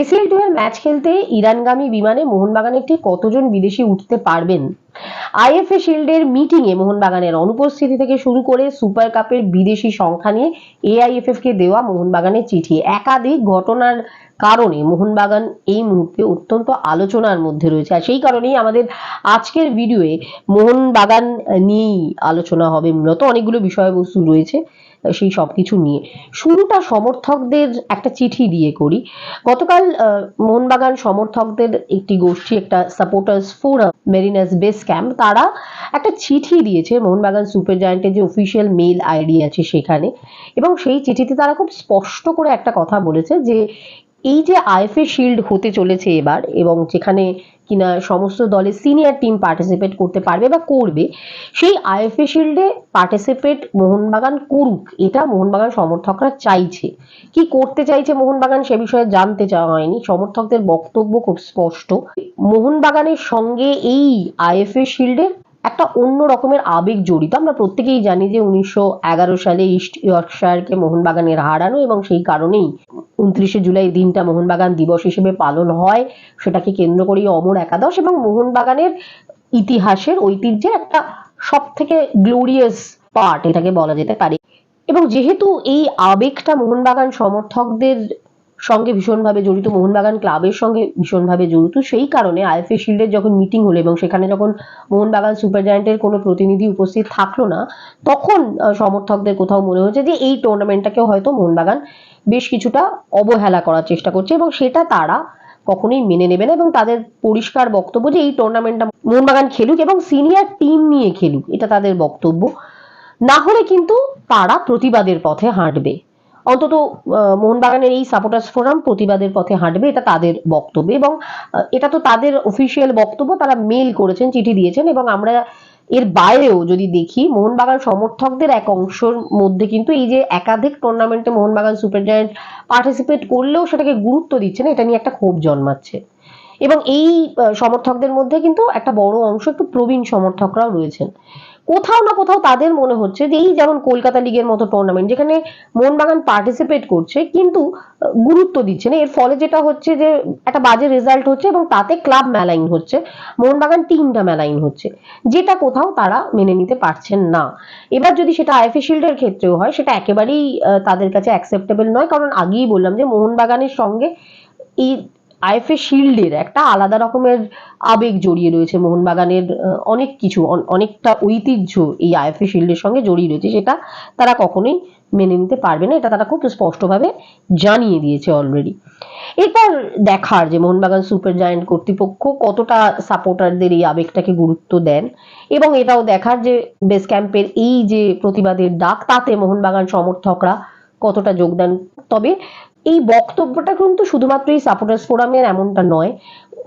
ACL two এর match খেলতে ইরানগামী বিমানে মোহনবাগানের ঠিক কতজন বিদেশি উঠতে পারবেন? আইএফএ শিল্ডের মিটিং এ মোহনবাগানের অনুপস্থিতি থেকে শুরু করে সুপার কাপের বিদেশি সংখ্যা নিয়ে এআইএফএফ কে দেওয়া মোহনবাগানের চিঠি। একাধিক ঘটনার কারণে মোহনবাগান এই মুহূর্তে অত্যন্ত আলোচনার মধ্যে রয়েছে। আর সেই কারণেই আমাদের আজকের ভিডিওয়ে মোহনবাগান নিয়েই আলোচনা হবে। মূলত অনেকগুলো বিষয়বস্তু রয়েছে। সেই সব কিছু নিয়ে। শুরুটা সমর্থকদের একটা চিঠি দিয়ে করি। গতকাল মোহনবাগান সমর্থকদের একটি গোষ্ঠী, একটা supporters forum Mariners base camp তারা একটা চিঠি দিয়েছে। মোহনবাগান সুপার জায়েন্টের যে অফিসিয়াল মেল আইডি আছে সেখানে। এবং সেই চিঠিতে তারা খুব স্পষ্ট করে একটা কথা বলেছে যে এই যে আইএফএ শিল্ড হতে চলেছে এবার এবং যেখানে কিনা সমস্ত দলের সিনিয়র টিম পার্টিসিপেট করতে পারবে বা করবে, সেই আইএফএ শিল্ডে পার্টিসিপেট মোহনবাগান করুক, এটা মোহনবাগান সমর্থকরা চাইছে। কি করতে চাইছে মোহনবাগান সে বিষয়ে জানতে চাওয়া হয়নি, সমর্থকদের বক্তব্য খুব স্পষ্ট। মোহনবাগানের সঙ্গে এই আইএফএ শিল্ডের একটা অন্য রকমের আবেগ জড়িত। আমরা প্রত্যেকেই জানি যে উনিশশো এগারো সালে ইস্ট ইয়র্কশায়ারকে মোহনবাগানের হারানো এবং সেই কারণেই উনত্রিশে জুলাই দিনটা মোহনবাগান দিবস হিসেবে পালন হয়। সেটাকে কেন্দ্র করেই অমর একাদশ এবং মোহনবাগানের ইতিহাসের ঐতিহ্যের একটা সব থেকে গ্লোরিয়াস পার্ট এটাকে বলা যেতে পারে। এবং যেহেতু এই আবেগটা মোহনবাগান সমর্থকদের সঙ্গে ভীষণভাবে জড়িত, মোহনবাগান ক্লাবের সঙ্গে ভীষণভাবে জড়িত। সেই কারণে আইএফএ শিল্ডের যখন মিটিং হলো এবং সেখানে যখন মোহনবাগান সুপার জায়ান্টের কোনো প্রতিনিধি উপস্থিত থাকল না, তখন সমর্থকদের কোথাও মনে হয়েছে যে এই টুর্নামেন্টটাকেও হয়তো মোহনবাগান বেশ কিছুটা অবহেলা করার চেষ্টা করছে এবং সেটা তারা কখনোই মেনে নেবে না এবং তাদের পরিষ্কার বক্তব্য যে এই টুর্নামেন্টটা মোহনবাগান খেলুক এবং সিনিয়র টিম নিয়ে খেলুক, এটা তাদের বক্তব্য। না হলে কিন্তু তারা প্রতিবাদের পথে হাঁটবে। অন্তত মোহনবাগানের এই সাপোর্টার্স ফোরাম প্রতিবাদের পথে হাঁটবে, এটা তাদের বক্তব্য এবং এটা তো তাদের অফিসিয়াল বক্তব্য, তারা মেল করেছেন, চিঠি দিয়েছেন এবং আমরা এর বাইরেও যদি দেখি, মোহনবাগান সমর্থকদের এক অংশের মধ্যে কিন্তু এই যে একাধিক টুর্নামেন্টে মোহনবাগান সুপার পার্টিসিপেট করলেও সেটাকে গুরুত্ব দিচ্ছে না, এটা নিয়ে একটা ক্ষোভ জন্মাচ্ছে। এবং এই সমর্থকদের মধ্যে কিন্তু একটা বড় অংশ একটু প্রবীণ সমর্থকরাও রয়েছেন। কোথাও না কোথাও তাদের মনে হচ্ছে যে এই যেমন কলকাতা লিগের মতো টুর্নামেন্ট যেখানে মোহনবাগান পার্টিসিপেট করছে, কিন্তু গুরুত্ব দিচ্ছে না। এর ফলে যেটা হচ্ছে যে, একটা বাজে রেজাল্ট হচ্ছে এবং তাতে ক্লাব মেলাইন হচ্ছে মোহনবাগান টিমটা মেলাইন হচ্ছে, যেটা কোথাও তারা মেনে নিতে পারছেন না। এবার যদি সেটা আইএফএ শিল্ডের ক্ষেত্রেও হয়, সেটা একেবারেই তাদের কাছে অ্যাকসেপ্টেবল নয়। কারণ আগেই বললাম যে মোহনবাগানের সঙ্গে এই আইএফএ শিল্ডের একটা আলাদা রকমের আবেগ জড়িয়ে রয়েছে মোহনবাগানের অনেক কিছু অনেকটা ঐতিহ্য এই আইএফএ শিল্ডের সঙ্গে জড়িয়ে রয়েছে সেটা তারা কখনোই মেনে নিতে পারবে না, এটা তারা খুব স্পষ্টভাবে জানিয়ে দিয়েছে অলরেডি এরপর দেখার যে মোহনবাগান সুপার জায়ান্ট কর্তৃপক্ষ কতটা সাপোর্টারদের এই আবেগটাকে গুরুত্ব দেন এবং এটাও দেখার যে বেস ক্যাম্পের এই যে প্রতিবাদের ডাক, তাতে মোহনবাগান সমর্থকরা কতটা যোগদান, তবে এই বক্তব্যটা কিন্তু শুধুমাত্র এই সাপোর্টার্স ফোরামের এমনটা নয়,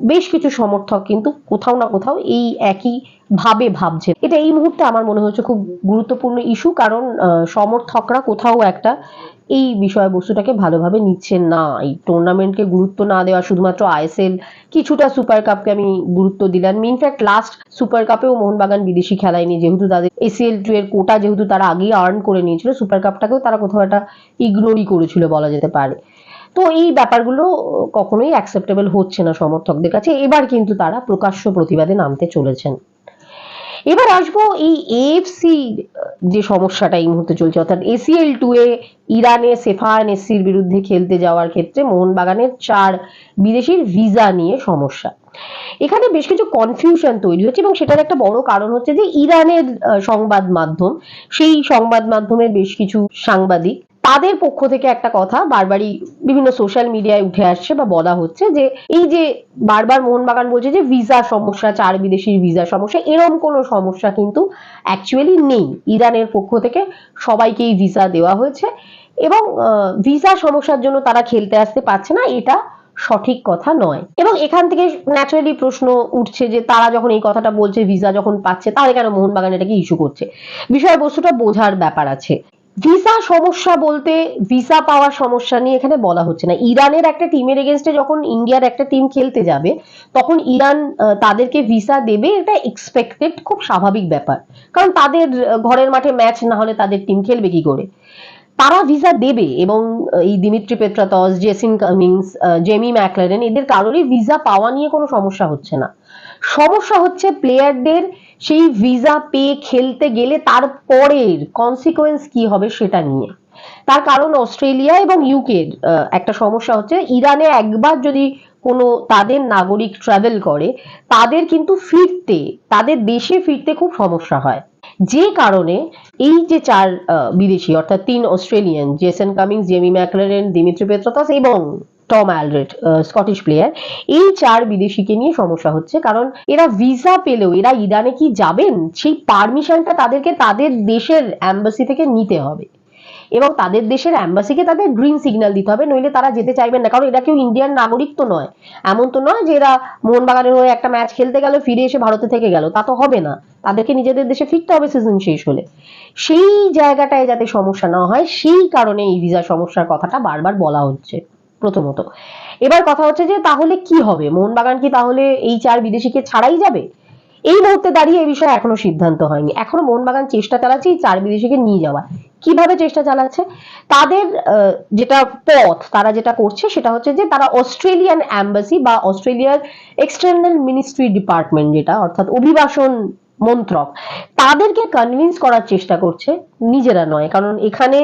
বেশ কিছু সমর্থক কিন্তু কোথাও না কোথাও এই একই ভাবে ভাবছে এটা এই মুহূর্তে আমার মনে হচ্ছে খুব গুরুত্বপূর্ণ ইস্যু কারণ সমর্থকরা কোথাও একটা এই বিষয়বস্তুটাকে ভালোভাবে নিচ্ছেন না। এই টুর্নামেন্টকে গুরুত্ব না দেওয়া শুধুমাত্র আইএসএল কিছুটা সুপার কাপকে আমি গুরুত্ব দিলাম। ইনফ্যাক্ট লাস্ট সুপার কাপেও মোহনবাগান বিদেশি খেলায়নি, যেহেতু তাদের এসিএল টু এর কোটা যেহেতু তারা আগেই আর্ন করে নিয়েছিল সুপার কাপটাকেও তারা কোথাও একটা ইগনোরই করেছিল বলা যেতে পারে। তো এই ব্যাপারগুলো কখনোই অ্যাকসেপ্টেবল হচ্ছে না সমর্থকদের কাছে। এবার কিন্তু তারা প্রকাশ্য প্রতিবাদে নামতে চলেছেন। এবার আসব এই এএফসি যে সমস্যাটা এই মুহূর্তে চলছে, অর্থাৎ এসিএল টু এ ইরানে সেফান এসির বিরুদ্ধে খেলতে যাওয়ার ক্ষেত্রে মোহনবাগানের চার বিদেশির ভিসা নিয়ে সমস্যা। এখানে বেশ কিছু কনফিউশন তৈরি হচ্ছে এবং সেটার একটা বড় কারণ হচ্ছে যে ইরানের সংবাদ মাধ্যম, সেই সংবাদ মাধ্যমের বেশ কিছু সাংবাদিক তাদের পক্ষ থেকে একটা কথা বারবারই বিভিন্ন সোশ্যাল মিডিয়ায় উঠে আসছে বা বলা হচ্ছে যে, এই যে বারবার মোহনবাগান বলছে যে ভিসা সমস্যা, চার বিদেশির ভিসা সমস্যা এরকম কোনো সমস্যা কিন্তু অ্যাকচুয়ালি নেই। ইরানের পক্ষ থেকে সবাইকেই ভিসা দেওয়া হয়েছে এবং ভিসা সমস্যার জন্য তারা খেলতে আসতে পারছে না, এটা সঠিক কথা নয়। এবং এখান থেকে ন্যাচারালি প্রশ্ন উঠছে যে, তারা যখন এই কথাটা বলছে ভিসা যখন পাচ্ছে, তাহলে কেন মোহনবাগান এটাকে ইস্যু করছে? বিষয়বস্তুটা বোঝার ব্যাপার আছে। ভিসা সমস্যা বলতে ভিসা পাওয়ার সমস্যা নিয়ে এখানে বলা হচ্ছে না। ইরানের একটা টিমের এগেনস্টে যখন ইন্ডিয়ার একটা টিম খেলতে যাবে, তখন ইরান তাদেরকে ভিসা দেবে এটা এক্সপেক্টেড খুব স্বাভাবিক ব্যাপার। কারণ তাদের ঘরের মাঠে ম্যাচ না হলে তাদের টিম খেলবে কি করে? তারা ভিসা দেবে এবং এই Dimitri Petratos Jason Cummings Jamie Maclaren, এদের কারোরই ভিসা পাওয়া নিয়ে কোনো সমস্যা হচ্ছে না। সমস্যা হচ্ছে প্লেয়ারদের সেই ভিসা পেয়ে খেলতে গেলে তার পরের কনসিকোয়েন্স কি হবে সেটা নিয়ে। তার কারণ অস্ট্রেলিয়া এবং ইউকের একটা সমস্যা হচ্ছে ইরানে একবার যদি কোনো তাদের নাগরিক ট্রাভেল করে, তাদের কিন্তু ফিরতে, তাদের দেশে ফিরতে খুব সমস্যা হয়। যে কারণে এই যে চার বিদেশি, অর্থাৎ তিন Australian Jason Cummings Jamie Maclaren Dimitri Petratos এবং টম অ্যালরেট স্কটিশ প্লেয়ার এই চার বিদেশিকে নিয়ে সমস্যা হচ্ছে, কারণ এরা ভিসা পেলেও, এরা ইরানে কি যাবেন? সেই পারমিশনটা তাদেরকে তাদের দেশের অ্যাম্বাসি থেকে নিতে হবে। এবং তাদের দেশের অ্যাম্বাসিকে তাদের গ্রিন সিগন্যাল দিতে হবে, নইলে তারা যেতে চাইবেন না, কারণ এরা কেউ ইন্ডিয়ান নাগরিক তো নয়। এমন তো নয় যে এরা মোহনবাগানের হয়ে একটা ম্যাচ খেলতে গেল, ফিরে এসে ভারতে থেকে গেল, তা তো হবে না। তাদেরকে নিজেদের দেশে ফিরতে হবে সিজন শেষ হলে। সেই জায়গাটায় যাতে সমস্যা না হয়, সেই কারণে এই ভিসা সমস্যার কথাটা বারবার বলা হচ্ছে। প্রথমত। এবার কথা হচ্ছে যে, তাহলে কি হবে? মোহনবাগান কি তাহলে এই চার বিদেশিকে ছাড়াই যাবে? এই মুহূর্তে দাঁড়িয়ে এই বিষয়ে এখনও সিদ্ধান্ত হয়নি। এখনও মোহনবাগান চেষ্টা চালাচ্ছে এই চার বিদেশিকে নিয়ে যাওয়া কীভাবে চেষ্টা চালাচ্ছে? তাদের যেটা পথ, তারা যেটা করছে সেটা হচ্ছে যে, তারা অস্ট্রেলিয়ান অ্যাম্বাসি বা অস্ট্রেলিয়ার এক্সটার্নাল মিনিস্ট্রি ডিপার্টমেন্ট যেটা, অর্থাৎ অভিবাসন মন্ত্রক। তাদেরকে কনভিন্স করার চেষ্টা করছে নিজেরা নয়, কারণ এখানে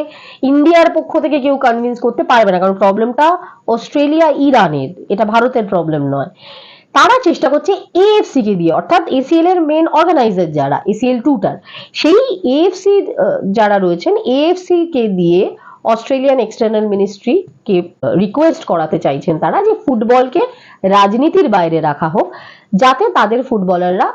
ইন্ডিয়ার পক্ষ থেকে কেউ কনভিন্স করতে পারবে না, কারণ প্রবলেমটা অস্ট্রেলিয়া, ইরানের, এটা ভারতের প্রবলেম নয়। তারা চেষ্টা করছে এএফসি কে দিয়ে, অর্থাৎ এসিএল এর মেন অর্গানাইজার যারা এসিএল টুটার সেই এএফসি যারা রয়েছেন এএফসি কে দিয়ে অস্ট্রেলিয়ান এক্সটার্নাল মিনিস্ট্রি কে রিকোয়েস্ট করাতে চাইছেন তারা যে ফুটবলকে রাজনীতির বাইরে রাখা হোক, যাতে তাদের ফুটবলাররা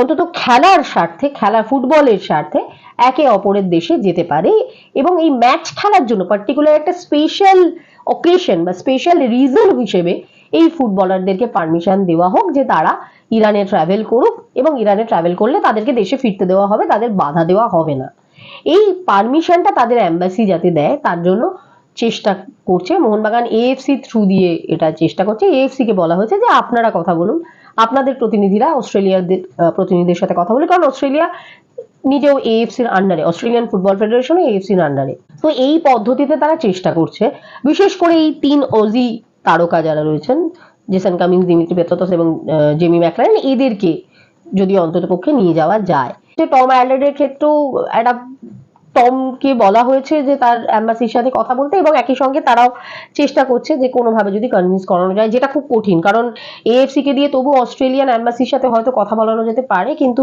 অন্তত খেলার স্বার্থে, খেলা ফুটবলের স্বার্থে একে অপরের দেশে যেতে পারে এবং এই ম্যাচ খেলার জন্য পার্টিকুলার একটা স্পেশাল অকেশন বা স্পেশাল রিজন হিসেবে এই ফুটবলারদেরকে পারমিশন দেওয়া হোক যে তারা ইরানে ট্রাভেল করুক এবং ইরানে ট্রাভেল করলে তাদেরকে দেশে ফিরতে দেওয়া হবে, তাদের বাধা দেওয়া হবে না। এই পারমিশনটা তাদের অ্যাম্বাসি যাতে দেয়, তার জন্য চেষ্টা করছে। মোহনবাগান এএফসি থ্রু দিয়ে এটা চেষ্টা করছে। এএফসি কে বলা হয়েছে যে আপনারা কথা বলুন আপনাদের প্রতিনিধিরা অস্ট্রেলিয়াদের আহ, প্রতিনিধিদের সাথে কথা বলে। কারণ অস্ট্রেলিয়া নিজেও এএফসির আন্ডারে অস্ট্রেলিয়ান ফুটবল ফেডারেশন এএফসির আন্ডারে তো এই পদ্ধতিতে তারা চেষ্টা করছে। বিশেষ করে এই তিন অজি তারকা যারা রয়েছেন জেসন কামিংস দিমিত্রি পেত্রতস এবং জেমি ম্যাকলারেন এদেরকে যদি অন্তত পক্ষে নিয়ে যাওয়া যায়। টম অ্যালার্ডের ক্ষেত্রেও একটা টমকে বলা হয়েছে যে তার অ্যাম্বাসির সাথে কথা বলতে এবং একই সঙ্গে তারাও চেষ্টা করছে যে কোনোভাবে যদি কনভিন্স করানো যায়, যেটা খুব কঠিন। কারণ এএফসি কে দিয়ে তবু অস্ট্রেলিয়ান অ্যাম্বাসির সাথে হয়তো কথা বলানো যেতে পারে, কিন্তু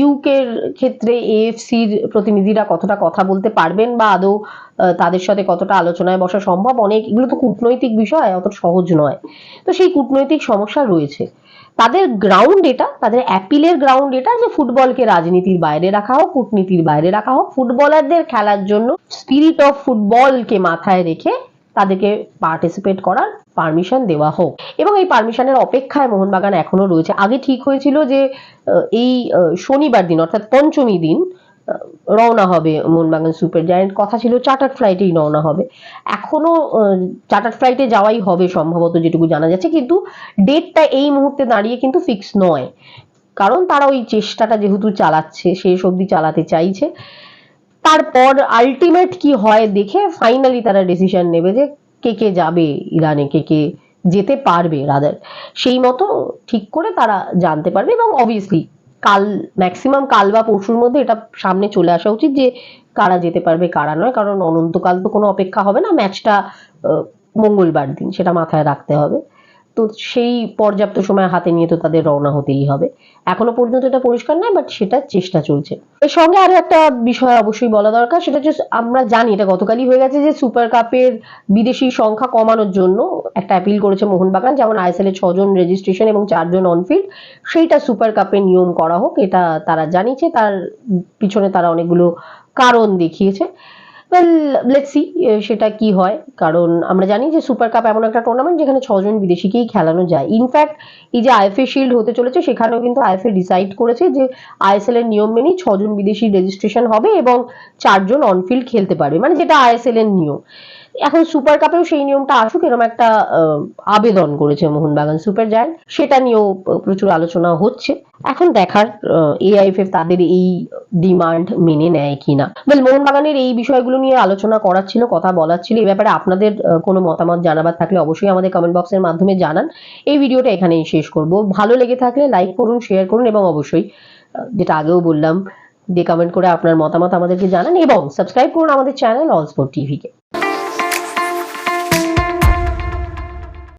ইউকের ক্ষেত্রে এএফসির প্রতিনিধিরা কতটা কথা বলতে পারবেন বা আদৌ তাদের সাথে কতটা আলোচনায় বসা সম্ভব? অনেক, এগুলো তো কূটনৈতিক বিষয়, অত সহজ নয়। তো সেই কূটনৈতিক সমস্যা রয়েছে। তাদের গ্রাউন্ড এটা, তাদের অ্যাপিলের গ্রাউন্ড এটা যে ফুটবলকে রাজনীতির বাইরে রাখা হোক, কূটনীতির বাইরে রাখা হোক ফুটবলারদের খেলার জন্য স্পিরিট অফ ফুটবলকে মাথায় রেখে তাদেরকে পার্টিসিপেট করার পারমিশন দেওয়া হোক। এবং এই পারমিশনের অপেক্ষায় মোহনবাগান এখনও রয়েছে। আগে ঠিক হয়েছিল যে এই শনিবার দিন, অর্থাৎ পঞ্চমী দিন রওনা হবে মোহনবাগান সুপার জায়েন্ট। কথা ছিল চার্টার ফ্লাইটেই রওনা হবে। এখনও চার্টার ফ্লাইটে যাওয়াই হবে সম্ভবত যেটুকু জানা যাচ্ছে, কিন্তু ডেটটা এই মুহূর্তে দাঁড়িয়ে কিন্তু ফিক্স নয়। কারণ তারা ওই চেষ্টাটা যেহেতু চালাচ্ছে, শেষ অবধি চালাতে চাইছে। তারপর আলটিমেট কি হয় দেখে ফাইনালি তারা ডিসিশন নেবে যে কে কে যাবে ইরানে, কে কে যেতে পারবে রাদার সেই মতো ঠিক করে তারা জানতে পারবে এবং অবভিয়াসলি কাল ম্যাক্সিমাম কাল বা পরশুর মধ্যে এটা সামনে চলে আসা উচিত যে কারা যেতে পারবে, কারা নয়। কারণ অনন্তকাল তো কোনো অপেক্ষা হবে না ম্যাচটা মঙ্গলবার দিন, সেটা মাথায় রাখতে হবে। তো সেই পর্যাপ্ত সময় হাতে নিয়ে তো তাদের রওনা হতেই হবে। এখনও পর্যন্ত এটা পরিষ্কার নয় বাট সেটা চেষ্টা চলছে। এর সঙ্গে আরও একটা বিষয় অবশ্যই বলা দরকার, সেটা হচ্ছে আমরা জানি, এটা গতকালই হয়ে গেছে যে সুপার কাপের বিদেশি সংখ্যা কমানোর জন্য একটা অ্যাপিল করেছে মোহনবাগান, যেমন আইএসএল এর ছজন রেজিস্ট্রেশন এবং চারজন অনফিল্ড সেইটা সুপার কাপের নিয়ম করা হোক, এটা তারা জানিয়েছে, তার পিছনে তারা অনেকগুলো কারণ দেখিয়েছে। ওয়েল লেটস সি সেটা কি হয়? কারণ আমরা জানি যে সুপার কাপ এমন একটা টুর্নামেন্ট যেখানে ছজন বিদেশিকেই খেলানো যায়। ইনফ্যাক্ট এই যে আইএফএ শিল্ড হতে চলেছে, সেখানেও কিন্তু আইএফএ ডিসাইড করেছে যে আইএসএল এর নিয়ম মেনেই ছজন বিদেশি রেজিস্ট্রেশন হবে এবং চারজন অনফিল্ড খেলতে পারবে। মানে যেটা আইএসএল এর নিয়ম। এখন সুপার কাপেও সেই নিয়মটা আসুক এরকম একটা আবেদন করেছে মোহনবাগান সুপার জায়ান্ট সেটা নিয়েও প্রচুর আলোচনা হচ্ছে। এখন দেখার এআইএফএফ তাদের এই ডিমান্ড মেনে নেয় কিনা। ওয়েল মোহনবাগানের এই বিষয়গুলো নিয়ে আলোচনা করার ছিল, কথা বলার ছিল। এই ব্যাপারে আপনাদের কোনো মতামত, জানাবার থাকলে অবশ্যই আমাদের কমেন্ট বক্সের মাধ্যমে জানান। এই ভিডিওটা এখানেই শেষ করব। ভালো লেগে থাকলে লাইক করুন শেয়ার করুন এবং অবশ্যই যেটা আগেও বললাম, দিয়ে কমেন্ট করে আপনার মতামত আমাদেরকে জানান এবং সাবস্ক্রাইব করুন আমাদের চ্যানেল অল স্পোর্ট টিভিকে